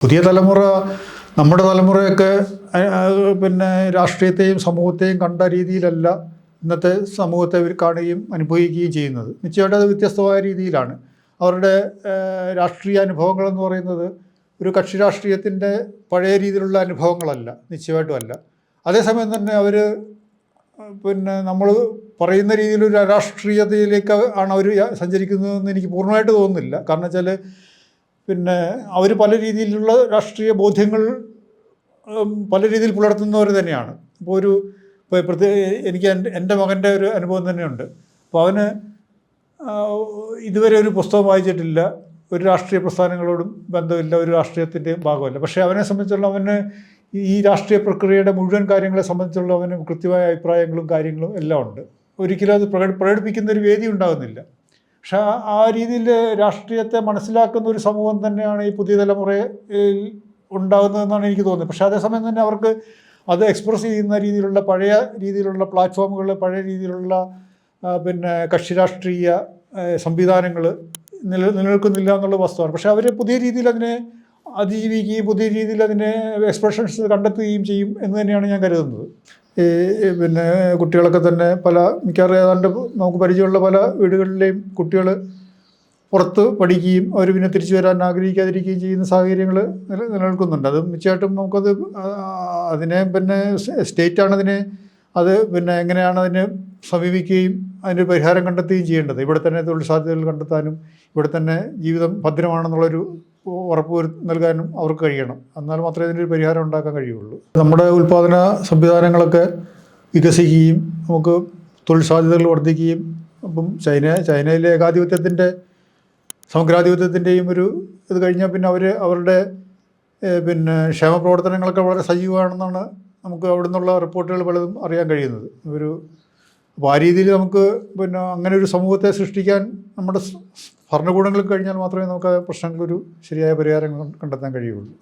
പുതിയ തലമുറ നമ്മുടെ തലമുറയൊക്കെ പിന്നെ രാഷ്ട്രീയത്തെയും സമൂഹത്തെയും കണ്ട രീതിയിലല്ല ഇന്നത്തെ സമൂഹത്തെ കാണുകയും അനുഭവിക്കുകയും ചെയ്യുന്നത്. നിശ്ചയമായിട്ടും അത് വ്യത്യസ്തമായ രീതിയിലാണ്. അവരുടെ രാഷ്ട്രീയ അനുഭവങ്ങളെന്ന് പറയുന്നത് ഒരു കക്ഷി രാഷ്ട്രീയത്തിന്റെ പഴയ രീതിയിലുള്ള അനുഭവങ്ങളല്ല നിശ്ചയമായിട്ടും അല്ല. അതേസമയം തന്നെ അവർ പിന്നെ നമ്മൾ പറയുന്ന രീതിയിലൊരു രാഷ്ട്രീയതയിലേക്ക് ആണ് അവർ സഞ്ചരിക്കുന്നതെന്ന് എനിക്ക് പൂർണമായിട്ട് തോന്നുന്നില്ല. കാരണം വെച്ചാൽ പിന്നെ അവർ പല രീതിയിലുള്ള രാഷ്ട്രീയ ബോധ്യങ്ങൾ പല രീതിയിൽ പുലർത്തുന്നവർ തന്നെയാണ്. ഇപ്പോൾ ഒരു ഇപ്പോൾ പ്രത്യേക എനിക്ക് എന്റെ എന്റെ മകന്റെ ഒരു അനുഭവം തന്നെയുണ്ട്. അപ്പോൾ അവന് ഇതുവരെ ഒരു പുസ്തകം വായിച്ചിട്ടില്ല. ഒരു രാഷ്ട്രീയ പ്രസ്ഥാനങ്ങളോടും ബന്ധമില്ല ഒരു രാഷ്ട്രീയത്തിന്റെ ഭാഗമല്ല. പക്ഷേ അവനെ സംബന്ധിച്ചുള്ള അവന് ഈ രാഷ്ട്രീയ പ്രക്രിയയുടെ മുഴുവൻ കാര്യങ്ങളെ സംബന്ധിച്ചുള്ള അവന് കൃത്യമായ അഭിപ്രായങ്ങളും കാര്യങ്ങളും എല്ലാം ഉണ്ട്. ഒരിക്കലും അത് പ്രകട പ്രകടിപ്പിക്കുന്ന ഒരു വേദി ഉണ്ടാകുന്നില്ല. പക്ഷെ ആ- രീതിയിൽ രാഷ്ട്രീയത്തെ മനസ്സിലാക്കുന്ന ഒരു സമൂഹം തന്നെയാണ് ഈ പുതിയ തലമുറയിൽ ഉണ്ടാകുന്നതെന്നാണ് എനിക്ക് തോന്നുന്നത്. പക്ഷേ അതേസമയം തന്നെ അവർക്ക് അത് എക്സ്പ്രസ് ചെയ്യുന്ന രീതിയിലുള്ള പഴയ രീതിയിലുള്ള പ്ലാറ്റ്ഫോമുകൾ പഴയ രീതിയിലുള്ള പിന്നെ കക്ഷി രാഷ്ട്രീയ സംവിധാനങ്ങൾ നില നിലനിൽക്കുന്നില്ല എന്നുള്ള വസ്തുവാണ്. പക്ഷേ അവർ പുതിയ രീതിയിൽ അതിനെ അതിജീവിക്കുകയും പുതിയ രീതിയിൽ അതിനെ എക്സ്പ്രഷൻസ് കണ്ടെത്തുകയും ചെയ്യും എന്ന് തന്നെയാണ് ഞാൻ കരുതുന്നത്. ഈ പിന്നെ കുട്ടികളൊക്കെ തന്നെ പല മിക്കവാറും ഏതാണ്ട് നമുക്ക് പരിചയമുള്ള പല വീടുകളിലെയും കുട്ടികൾ പുറത്ത് പഠിക്കുകയും അവർ പിന്നെ തിരിച്ചു വരാൻ ആഗ്രഹിക്കാതിരിക്കുകയും ചെയ്യുന്ന സാഹചര്യങ്ങൾ നില നിലനിൽക്കുന്നുണ്ട്. അത് മിച്ചമായിട്ടും നമുക്കത് അതിനെ പിന്നെ സ്റ്റേറ്റാണ് അതിനെ അത് പിന്നെ എങ്ങനെയാണ് അതിനെ സമീപിക്കുകയും അതിന്റെ പരിഹാരം കണ്ടെത്തുകയും ചെയ്യേണ്ടത്. ഇവിടെ തന്നെ തൊഴിൽ സാധ്യതകൾ കണ്ടെത്താനും ഇവിടെ തന്നെ ജീവിതം ഭദ്രമാണെന്നുള്ളൊരു ഉറപ്പ് നൽകാനും അവർക്ക് കഴിയണം. എന്നാൽ മാത്രമേ ഇതിനൊരു പരിഹാരം ഉണ്ടാക്കാൻ കഴിയുള്ളൂ. നമ്മുടെ ഉൽപ്പാദന സംവിധാനങ്ങളൊക്കെ വികസിക്കുകയും നമുക്ക് തൊഴിൽ സാധ്യതകൾ വർദ്ധിക്കുകയും അപ്പം ചൈന ചൈനയിലെ ഏകാധിപത്യത്തിന്റെ സമഗ്രാധിപത്യത്തിന്റെയും ഒരു ഇത് കഴിഞ്ഞാൽ പിന്നെ അവർ അവരുടെ പിന്നെ ക്ഷേമ പ്രവർത്തനങ്ങളൊക്കെ വളരെ സജീവമാണെന്നാണ് നമുക്ക് അവിടെ നിന്നുള്ള റിപ്പോർട്ടുകൾ പലതും അറിയാൻ കഴിയുന്നത്. ഒരു അപ്പോൾ ആ രീതിയിൽ നമുക്ക് പിന്നെ അങ്ങനെ ഒരു സമൂഹത്തെ സൃഷ്ടിക്കാൻ നമ്മുടെ സ് ഭരണകൂടങ്ങൾക്ക് കഴിഞ്ഞാൽ മാത്രമേ നമുക്ക് പ്രശ്നങ്ങളൊരു ശരിയായ പരിഹാരം കണ്ടെത്താൻ കഴിയുള്ളൂ